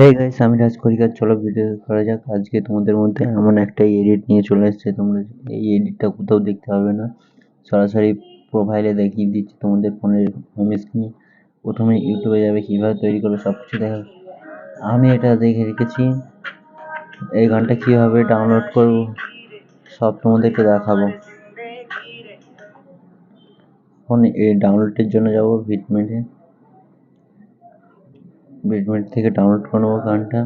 Hey guys আমি রাজ করিকার চলো video করা যাক। আজকে তোমাদের মধ্যে এমন একটা এডিট নিয়ে চলে এসেছে। তোমরা এই এডিটটা কোথাও দেখতে পাবে না। সরাসরি প্রোফাইলে দেখিয়ে দিচ্ছি তোমাদের ফোনের হোম স্ক্রিনে প্রথমে ইউটিউবে যাবে, কীভাবে তৈরি করবে সব কিছু দেখা। আমি এটা দেখে রেখেছি। এই গানটা কীভাবে ডাউনলোড করব, সব তোমাদেরকে দেখাবো। এখন এই ডাউনলোডের জন্য যাব বিটমেটে বিটমেট থেকে ডাউনলোড করে নেব গানটা।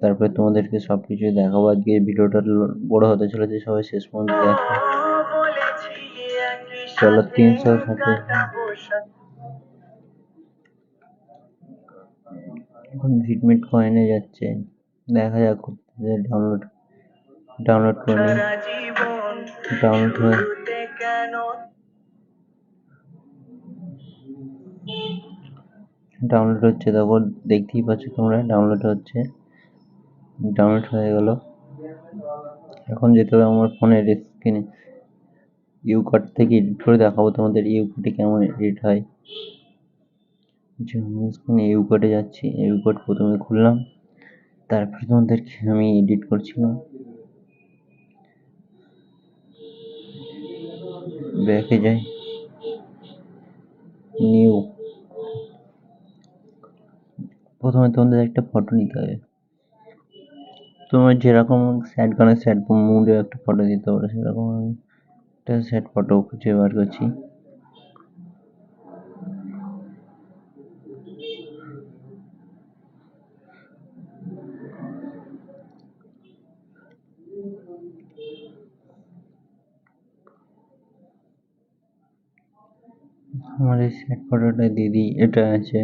তারপরে তোমাদেরকে সব কিছু দেখাবো। আজকে ভিডিওটা বড় হতে চলেছে, সবাই শেষ পর্যন্ত দেখো। চলো তিনশো সাথে। এখন ভিটমিট কয়েনে যাচ্ছে। দেখা যাক ডাউনলোড ডাউনলোড করে ডাউনলোড হয়ে ডাউনলোড হচ্ছে দেখো দেখতেই পাচ্ছ তোমরা ডাউনলোড হচ্ছে ডাউনলোড হয়ে গেল। এখন যেতে হবে আমার ফোনের স্ক্রিনে ইউ কার্ড থেকে এডিট করে দেখাবো তোমাদের ইউ কার্ডে কেমন এডিট হয়। স্ক্রিনে ইউ কার্ডে যাচ্ছি ইউ কার্ড প্রথমে খুললাম, তারপরে তোমাদেরকে আমি এডিট করছিলাম। ব্যাকে যাই। নিউ প্রথমে তোমাদের একটা ফটো নিতে হবে। তোমার যেরকম স্যাড গানের স্যাড মুডে একটা ফটো দিতে পারো, সেরকম আমি একটা স্যাড ফটো খুঁজে বার করছি। আমার এই স্যাড ফটোটা দিদি, এটা আছে।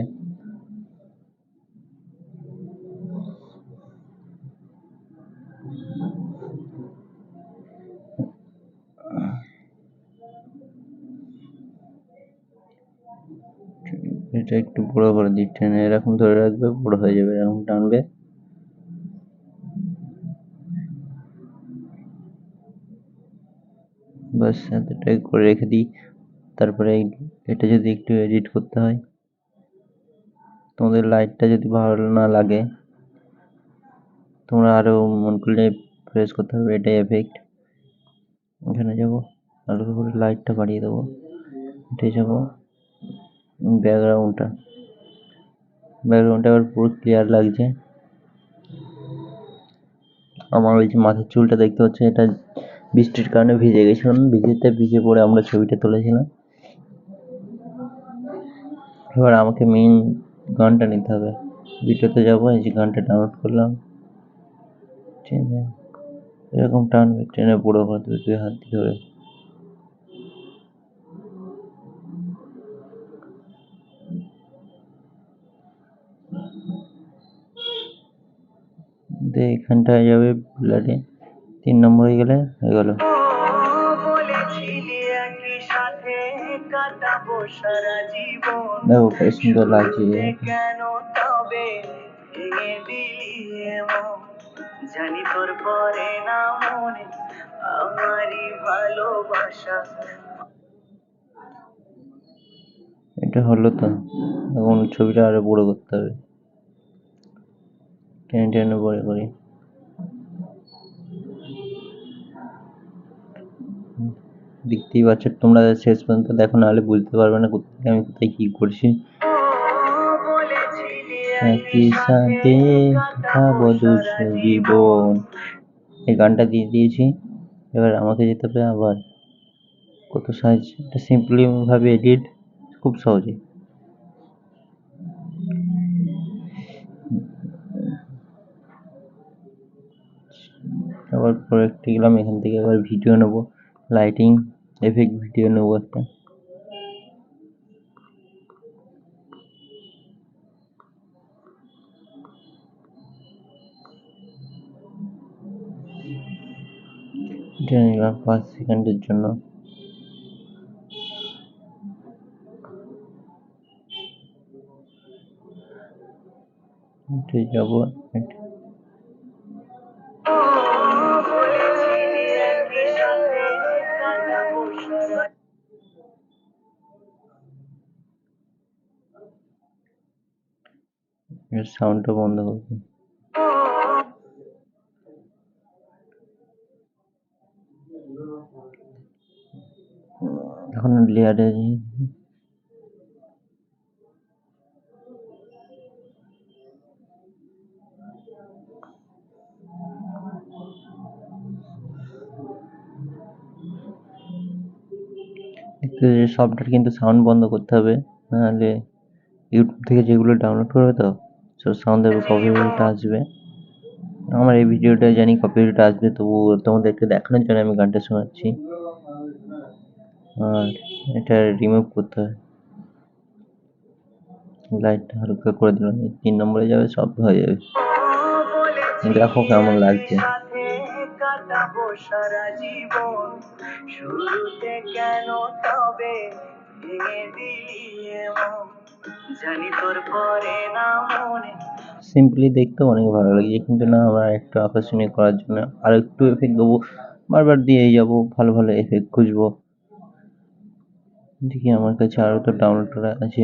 এটা একটু বড় করে দিই, টেনে এরকম ধরে রাখবে, বড় হয়ে যাবে, এরকম টানবে। বাস এতটাই করে রেখে দিই। তারপরে এটা যদি একটু এডিট করতে হয়, তোমাদের লাইটটা যদি ভালো না লাগে, তোমরা আরও মন করলে প্রেস করতে হবে এটা এফেক্ট এখানে যাব, হালকা করে লাইটটা বাড়িয়ে দেবো উঠে যাব। ব্যাকগ্রাউন্ডটা। ব্যাকগ্রাউন্ডটা এবার পুরো ক্লিয়ার লাগছে। আমার ওই যে মাথার চুলটা দেখতে হচ্ছে এটা বৃষ্টির কারণে ভিজে গেছিলাম ভিজেতে ভিজে পড়ে আমরা ছবিটা তুলেছিলাম। এবার আমাকে মেইন গানটা নিতে হবে। ভিডিওতে যাব, এই যে গানটা ডাউনলোড করলাম। টেনে এরকম টানবে, ট্রেনে বড়ো করে দুই হাত ধরে। দিয়ে এখানটায় যাবে ব্লাডে তিন নম্বর হয়ে গেলে। হয়ে গেল দেখো কত সুন্দর লাগছে। জানি তোর পরে না মনে আমারই ভালোবাসা। এটা হলো তো এখন ছবিটা আরও বড় করতে হবে। টেনে টেনে বড় করি। দেখতেই পাচ্ছ, তোমরা শেষ পর্যন্ত দেখো, নাহলে বুঝতে পারবে না কোথায় আমি কোথায় কি করছি। একই সাথে দুশো জীবন। এই গানটা দিয়ে দিয়েছি। এবার আমাকে যেতে হবে আবার। কত সহজ এটা সিম্পলি ভাবে এডিট খুব সহজে। আবার প্রোডাক্টে গেলাম, এখান থেকে আবার ভিডিও নেব লাইটিং এফেক্ট ভিডিও নেব একটা। এটা নিলাম পাঁচ সেকেন্ডের জন্য। যাব সাউন্ডটা বন্ধ করবি এখন লেয়ারে সফটওয়্যার কিন্তু সাউন্ড বন্ধ করতে হবে, নাহলে ইউটিউব থেকে যেগুলো ডাউনলোড করবে তো? সব সাউন্ডের কপিরাইট আসবে। আমার এই ভিডিওটা জানি কপিরাইট আসবে, তবু তোমাদেরকে দেখানোর জন্য আমি গানটা শোনাচ্ছি। আর এটা রিমুভ করতে হয়। লাইটটা হালকা করে দিলাম তিন নম্বরে যাবে, সব হয়ে যাবে। দেখো কেমন লাগছে। সারা জীবন শুরুতে কেন তবে ভেঙে দিলি জানি তোর পরে না মনে। সিম্পলি দেখতে অনেক ভালো লাগে কিন্তু না আমরা একটু আকর্ষণীয় করার জন্য আর একটু এফেক্ট দেবো। বারবার দিয়ে যাব ভালো ভালো এফেক্ট খুঁজবো। দেখি আমার কাছে আরও তো ডাউনলোড করা আছে।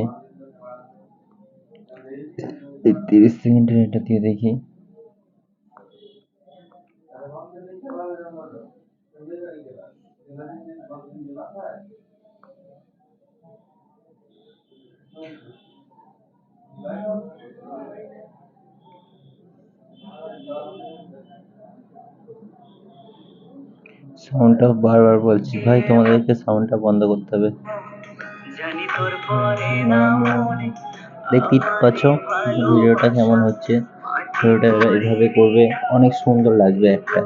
তিরিশ সেকেন্ডের এটা দিয়ে দেখি। সাউন্ডটা বারবার বলছি। ভাই, তোমাদেরকে সাউন্ডটা বন্ধ করতে হবে। দেখতেই পাচ্ছ, ভিডিওটা কেমন হচ্ছে। ভিডিওটা এভাবে করবে, অনেক সুন্দর লাগবে একটা।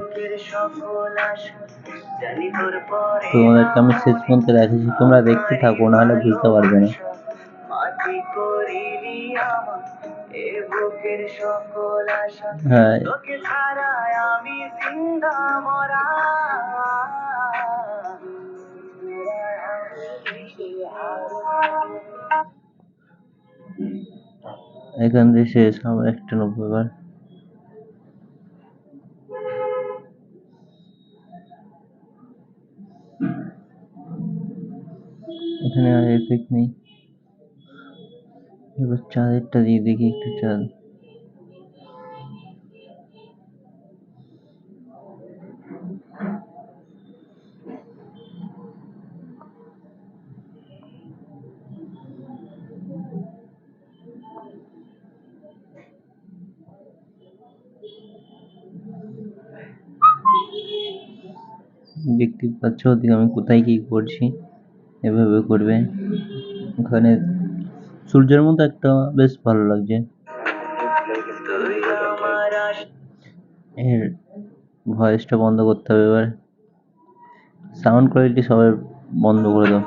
তোমাদেরকে আমি শেষ পর্যন্ত রেখেছি তোমরা দেখতে থাকো, নাহলে বুঝতে পারবে না। বুকের সকল আশা হ্যাঁ। তোকে ছাড়া আমি জিন্দা মরা। এখান থেকে শেষ আবার একটা নব্বই বার। এখানে আর এফেক্ট নেই। এবার চাঁদেরটা দিয়ে দেখি একটু চাঁদ। দেখতে পাচ্ছ ওদিকে আমি কোথায় কি করছি, এভাবে করবে। ওখানে সূর্যের মতো একটা বেশ ভালো লাগছে। এর ভয়েসটা বন্ধ করতে হবে এবার। সাউন্ড কোয়ালিটি সবাই বন্ধ করে দাও।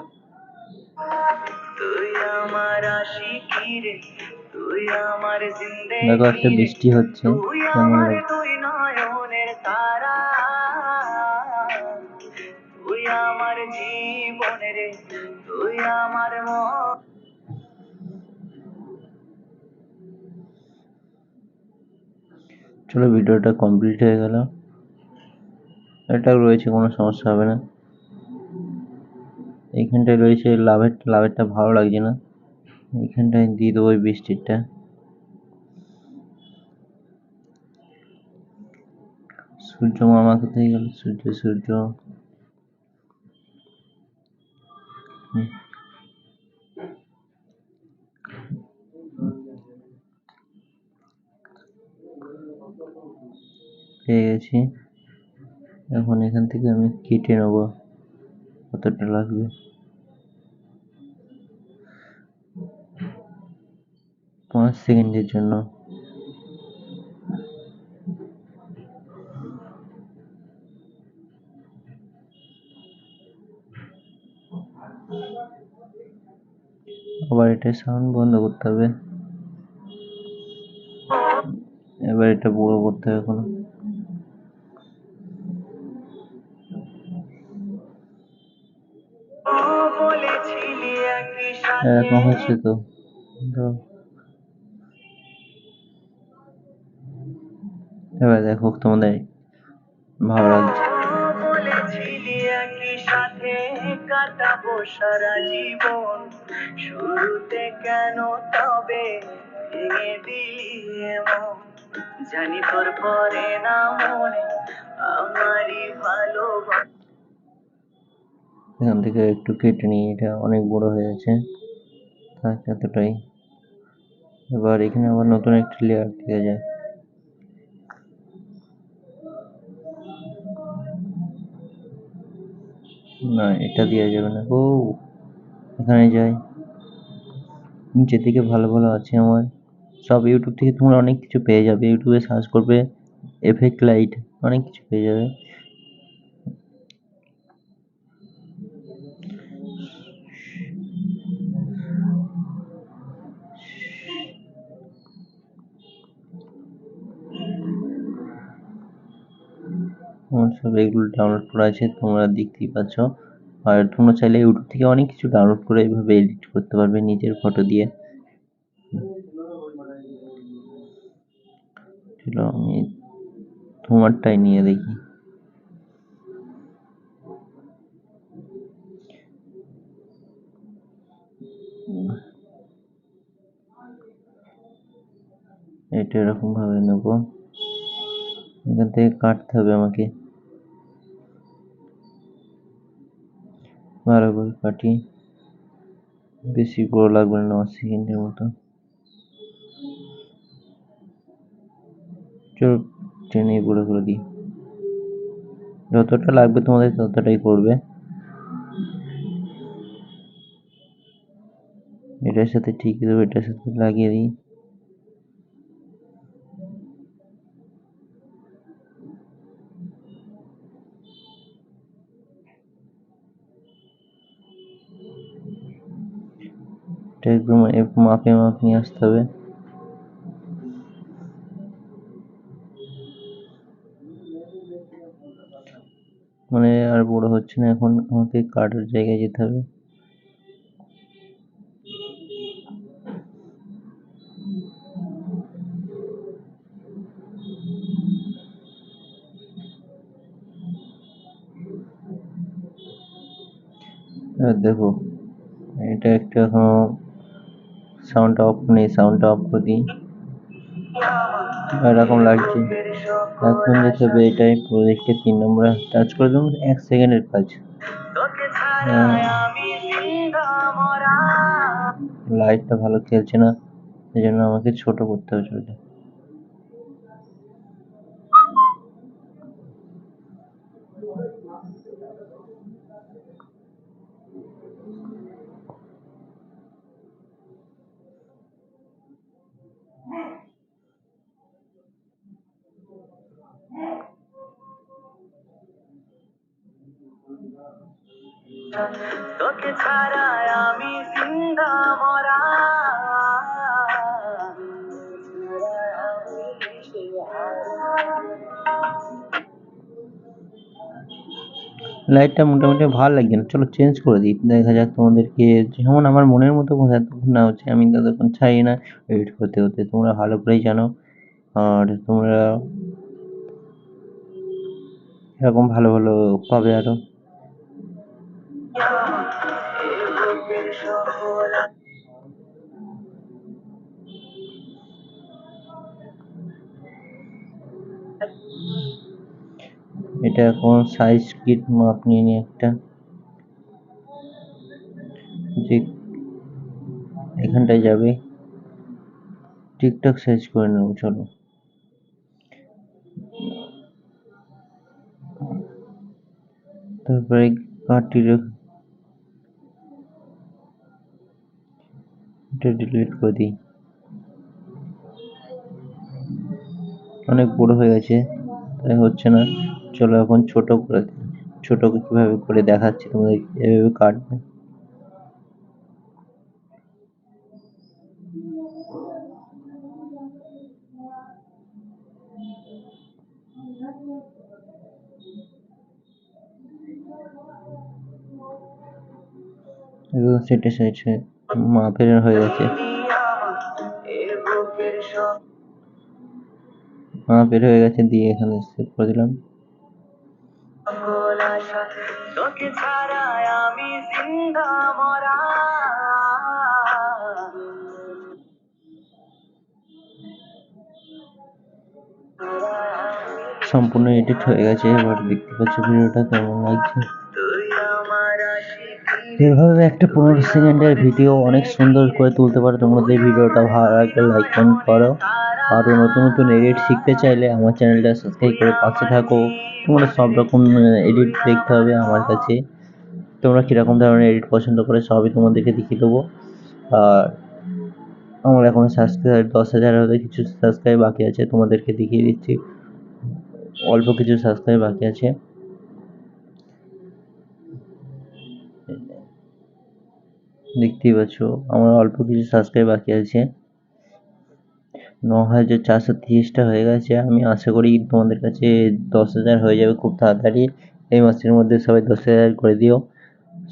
দেখো একটা বৃষ্টি হচ্ছে, কেমন আমার মন চলো ভিডিওটা কমপ্লিট হয়ে গেল। এটা রয়েছে, কোনো সমস্যা হবে না। এইখানটায় রয়েছে, লাভের লাভেরটা ভালো লাগছে না। এইখানটায় দিয়ে দেবো ওই বৃষ্টিরটা। সূর্য মামা কোথায় গেল? সূর্য সূর্য। হুম। পেয়ে গেছি এখন এখান থেকে আমি কেটে নেব, কতটা লাগবে। পাঁচ সেকেন্ডের জন্য। আবার এটা সাউন্ড বন্ধ করতে হবে। এবার এটা বড় করতে হবে কোনো এরকম হচ্ছে তো। এবার দেখো তোমাদের ভালো লাগছে ও বলেছিলি সাথে কাটাবো সারা জীবন। শুরুতে কেন তবে ভেঙে দিলি জানি তোর পরে না মনে আমারই ভালোবাসা। এখান থেকে একটু কেটে নিয়ে এটা অনেক বড় হয়ে গেছে থাক এতটাই। এবার এখানে আবার নতুন একটা লেয়ার দেওয়া যায়। না, এটা দেওয়া যাবে না। ও, এখানে যাই নিচের দিকে ভালো ভালো আছে আমার। সব ইউটিউব থেকে তোমরা অনেক কিছু পেয়ে যাবে। ইউটিউবে সার্চ করবে এফেক্ট লাইট অনেক কিছু পেয়ে যাবে। আমার সব এগুলো ডাউনলোড করা আছে, তোমরা দেখতেই পাচ্ছ। আর তোমরা চাইলে ইউটিউব থেকে অনেক কিছু ডাউনলোড করে এইভাবে এডিট করতে পারবে নিজের ফটো দিয়ে। চলো আমি তোমারটাই নিয়ে দেখি। এটা এরকম ভাবে নেব। এখান থেকে কাটতে হবে আমাকে ভালো করে কাটি বেশি বড় লাগবে না ন সেকেন্ডের মতো চলো টেনে বড় করে দিই যতটা লাগবে তোমাদের ততটাই করবে এটার সাথে ঠিক দেবো এটার সাথে লাগিয়ে দিই একদম মাপে মাপ নিয়ে আসতে হবে। মানে আর বড় হচ্ছে না এখন, আমাকে কাটার জায়গায় যেতে হবে। দেখো, এটা একটা সাউন্ড অফ নেই সাউন্ডটা অফ করে। দিই এরকম লাগছে। এখন যেতে হবে এটাই প্রজেক্টে তিন নম্বর। টাচ করে দেবো, এক সেকেন্ডের কাজ। লাইট ছাড়া হ্যাঁ। লাইটটা ভালো খেলছে না, এই জন্য আমাকে ছোট করতে হবে ছবিটা। তোকে ছাড়া আমি জিন্দা মরা। লাইটটা মোটামুটি ভালো লাগছে না। চলো চেঞ্জ করে দিই। দেখা যাক তোমাদেরকে যেমন আমার মনের মতো কথা তখন না হচ্ছে, আমি ততক্ষণ চাই না। এডিট করতে হতে তোমরা ভালো করেই জানো। আর তোমরা এরকম ভালো ভালো পাবে আরও। এটা এখন সাইজ কিট মাপ নিয়ে নিই একটা? যে এখানটায় যাবে। ঠিকঠাক সাইজ করে নেব, চলো। তারপরে কাঠটির এটা ডিলিট করে দিই। অনেক বড় হয়ে গেছে, তাই হচ্ছে না। চলো এখন ছোট করে ছোট কীভাবে করে দেখাচ্ছি তোমাদের? এভাবে কাটবে। সেটে সেটে মাপের হয়ে গেছে। মাপের হয়ে গেছে, দিয়ে এখানে করে দিলাম। ছাড়া আমি জিন্দা মরা। সম্পূর্ণ এডিট হয়ে গেছে, এবার দেখতে পাচ্ছ ভিডিওটা কেমন লাগছে। এভাবে একটা পনেরো সেকেন্ডের ভিডিও অনেক সুন্দর করে তুলতে পারো তোমাদের ভিডিওটা ভালো লাগলে লাইক কমেন্ট করো। আরও নতুন নতুন এডিট শিখতে চাইলে আমার চ্যানেলটা সাবস্ক্রাইব করে পাশে থাকো। তোমরা সব রকম এডিট দেখতে হবে আমার কাছে। তোমরা কীরকম ধরনের এডিট পছন্দ করে সবই তোমাদেরকে দেখিয়ে দেবো। আর আমার এখন সাবস্ক্রাইব দশ হাজার হতে কিছু সাবস্ক্রাইব বাকি আছে, তোমাদেরকে দেখিয়ে দিচ্ছি। অল্প কিছু সাবস্ক্রাইব বাকি আছে। দেখতেই পাচ্ছ, আমার অল্প কিছু সাবস্ক্রাইব বাকি আছে। ন হাজার চারশো তিরিশটা হয়ে গেছে, আমি আশা করি তোমাদের কাছে দশ হাজার হয়ে যাবে খুব তাড়াতাড়ি। এই মাসের মধ্যে সবাই দশ হাজার করে দিও।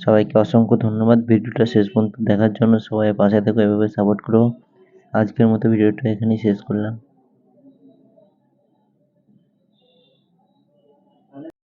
সবাইকে অসংখ্য ধন্যবাদ। ভিডিওটা শেষ পর্যন্ত দেখার জন্য সবাই পাশে থেকো, এভাবে সাপোর্ট করো। আজকের মতো ভিডিওটা এখানেই শেষ করলাম।